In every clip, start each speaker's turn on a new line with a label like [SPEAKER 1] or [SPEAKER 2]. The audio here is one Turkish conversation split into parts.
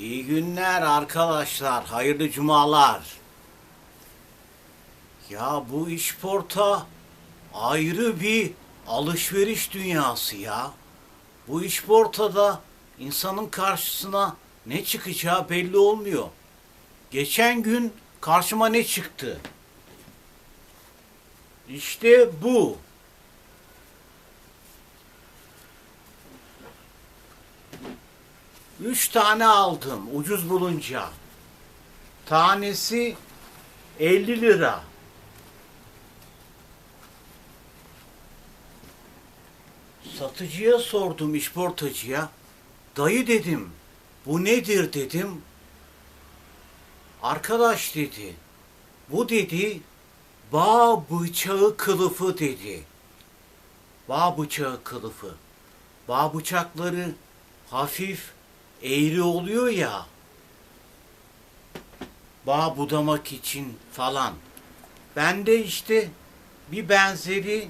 [SPEAKER 1] İyi günler arkadaşlar. Hayırlı cumalar. Ya bu işporta ayrı bir alışveriş dünyası ya. Bu işportada insanın karşısına ne çıkacağı belli olmuyor. Geçen gün karşıma ne çıktı? İşte bu. Üç tane aldım ucuz bulunca. Tanesi 50 lira. Satıcıya sordum işportacıya. Dayı dedim. Bu nedir dedim. Arkadaş dedi. Bu dedi bağ bıçağı kılıfı dedi. Bağ bıçağı kılıfı. Bağ bıçakları hafif eğri oluyor ya. Bağ budamak için falan. Bende işte bir benzeri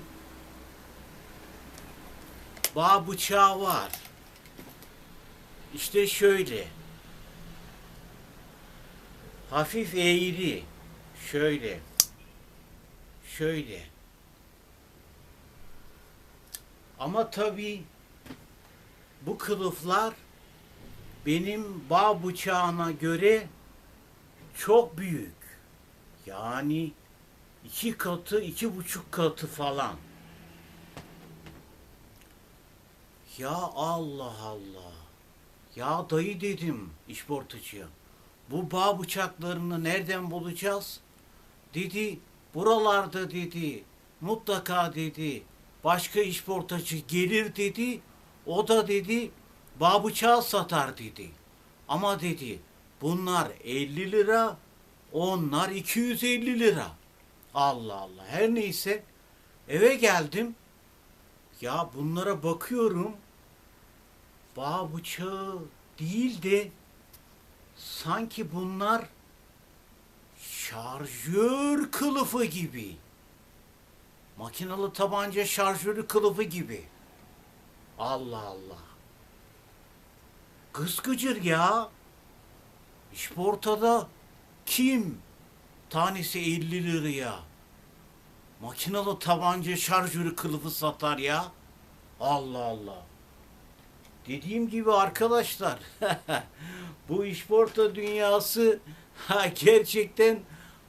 [SPEAKER 1] bağ bıçağı var. İşte şöyle. Hafif eğri. Şöyle. Şöyle. Ama tabii bu kılıflar benim bağ bıçağına göre çok büyük. Yani iki katı, iki buçuk katı falan. Ya Allah Allah. Ya dayı dedim işportacıya. Bu bağ bıçaklarını nereden bulacağız? Dedi buralarda dedi mutlaka dedi başka işportacı gelir dedi. O da dedi bağ bıçağı satar dedi. Ama dedi bunlar 50 lira onlar 250 lira. Allah Allah her neyse eve geldim. Ya bunlara bakıyorum. Bağ bıçağı değil de sanki bunlar şarjör kılıfı gibi. Makinalı tabanca şarjörü kılıfı gibi. Allah Allah. Kız gıcır ya. İşportada kim tanesi 50 liraya makinalı tabanca şarjörü kılıfı satar ya? Allah Allah. Dediğim gibi arkadaşlar bu işporta dünyası gerçekten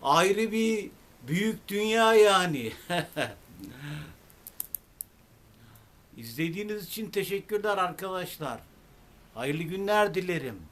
[SPEAKER 1] ayrı bir büyük dünya yani. İzlediğiniz için teşekkürler arkadaşlar. Hayırlı günler dilerim.